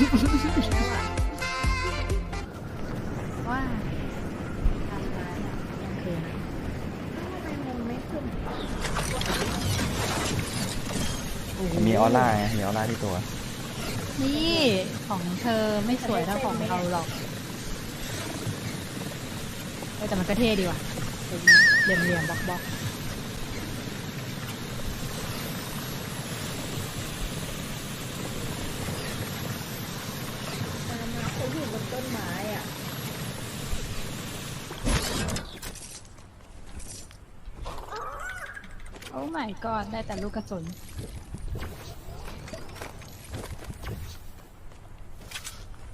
ว่าทำร้านอะยังคืนทำไมมงไม่ขึ้นมีออร่าไงมีออร่าที่ตัว นี่ของเธอไม่สวยเท่าของเราหรอกเออแต่มันก็เท่ดีว่ะเป็นเหลี่ยมเหลี่ยมๆบล็อกบล็อกตามมาเขาอยู่บนต้นไม้อะ โอ้ my god ได้แต่ลูกกระสุน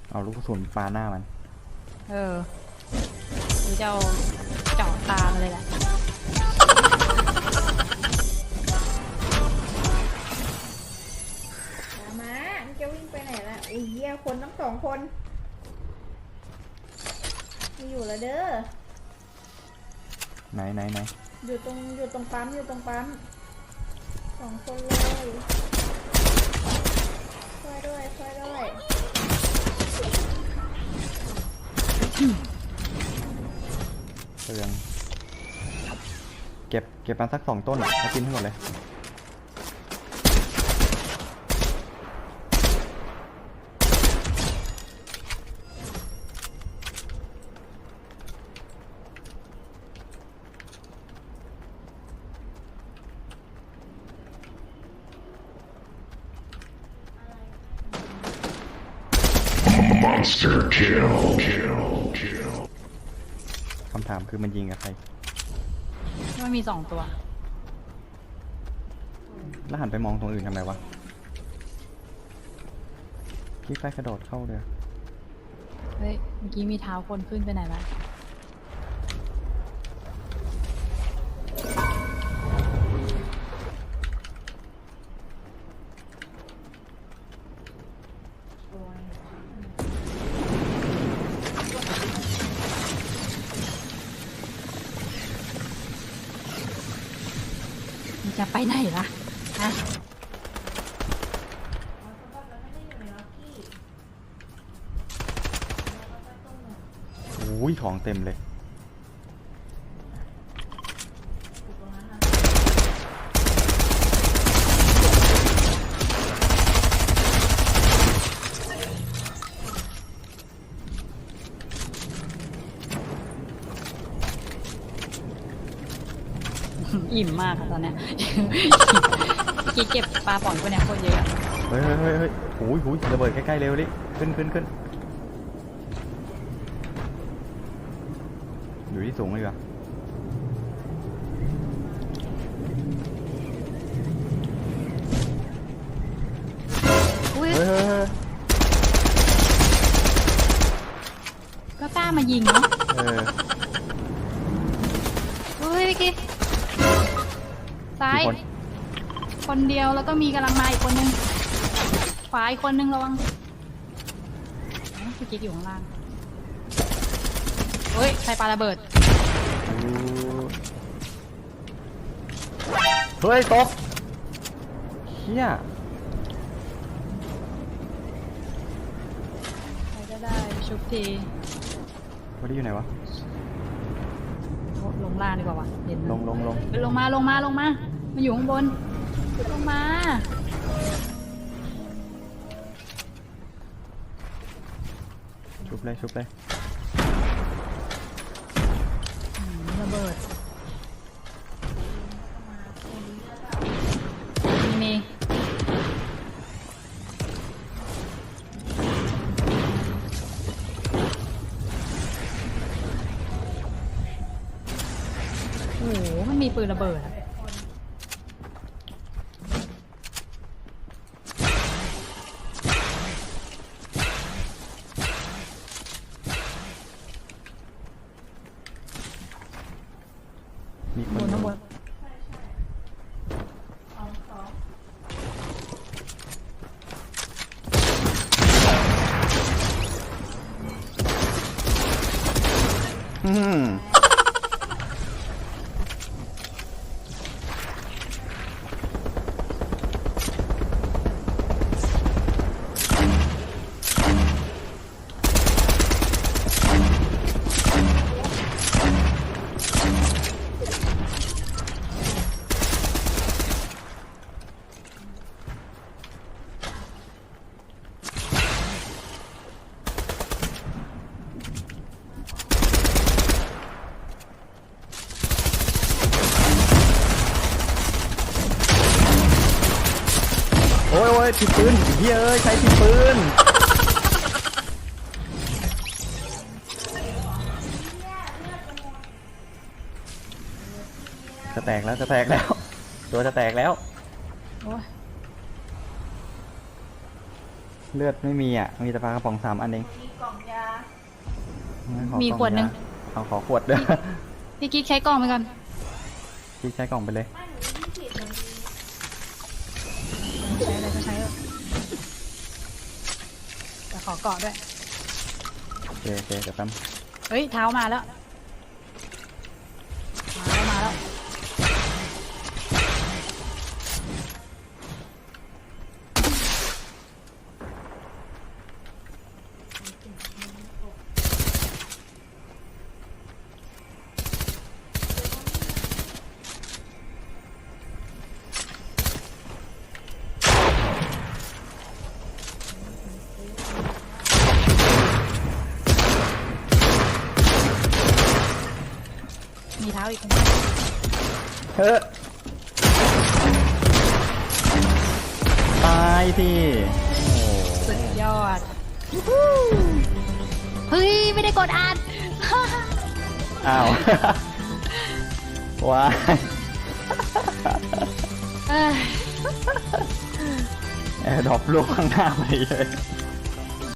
เอาลูกกระสุนปาหน้ามัน เออหรือจะเอาเจาะตามันเลยแหละตามมามันจะวิ่งไปไหนล่ะอุ้ยเหี้ยคนทั้งสองคนไมีอยู่แล้วเด้อไหนไหนไหน อยู่ตรงอยู่ตรงปั๊มอยู่ตรงปั๊มสองคนเลยช่วยด้วยช่วยด้วยเปลืองเก็บเก็บมาสักสองต้นแล้วกินให้หมดเลย Monster kill. Kill. Kill. คำถามคือมันยิงกับใคร มันมีสองตัว แล้วหันไปมองตรงอื่นทำไมวะ พี่ไฟกระโดดเข้าเลย เฮ้ย เมื่อกี้มีเท้าคนขึ้นไปไหนละ จะไปไหนล่ะฮะอุ้ยของเต็มเลย อิ่มมากค่ะตอนเนี้ยเมื่อกี้เก็บปลาป่องไปเนี่ยโคตรเยอะอะเฮ้ยเฮ้ยเฮ้ยเฮ้ยโอ้ยโอ้ยระเบิดใกล้ๆเร็วดิ ขึ้นขึ้นขึ้นอยู่ที่สูงเลยว่ะอุ้ยเฮ้ยเฮ้ยเฮ้ยก็กล้ามายิงเนาะเออเฮ้ยเมื่อกี้ ซ้าย กี่คน คนเดียวแล้วก็มีกำลังมาอีกคนนึง ขวาอีกคนนึงระวังเอ้าเมื่อกี้อยู่ข้างล่างเฮ้ยใครปาระเบิด เฮ้ยตกเฮียใครก็ได้ชุบทีวันนี้อยู่ไหนวะโอ้ ลงล่างดีกว่าวะเห็นลงลงลงเอ้ยลงมาลงมาลงมามาอยู่ข้างบนลงมาชุบเลยชุบเลย โอ้โหมันมีปืนระเบิดอะมีคบนนข้างบนอืม ย ผิดปืนเฮียเอ้ยใช้ผิดปืนจะแตกแล้วจะแตกแล้ว ตัวจะแตกแล้วโอ้ยเลือดไม่มีอะ มีแต่ปลากระป๋องสามอันเองมีกล่องยางั้นขอมีกล่อขวดหนึ่งยาเอาขอขวดด้วยพี่กิ๊กใช้กล่องไปก่อน พี่ใช้กล่องไปเลย ไม่หนูที่ผิดมันมี ใช้อะไรก็ใช้เถอะแต่ขอเกาะด้วย โอเคโอเคเดี๋ยวแป๊บเฮ้ยเท้ามาแล้ว มีเท้าอีกคนเฮ้ยตายสิโอ้โหสุดยอด เฮ้ย ไม่ได้กดอ่านอ้าว ว้ายเอ้ยแอร์ดรอปลูกข้างหน้าไปเลย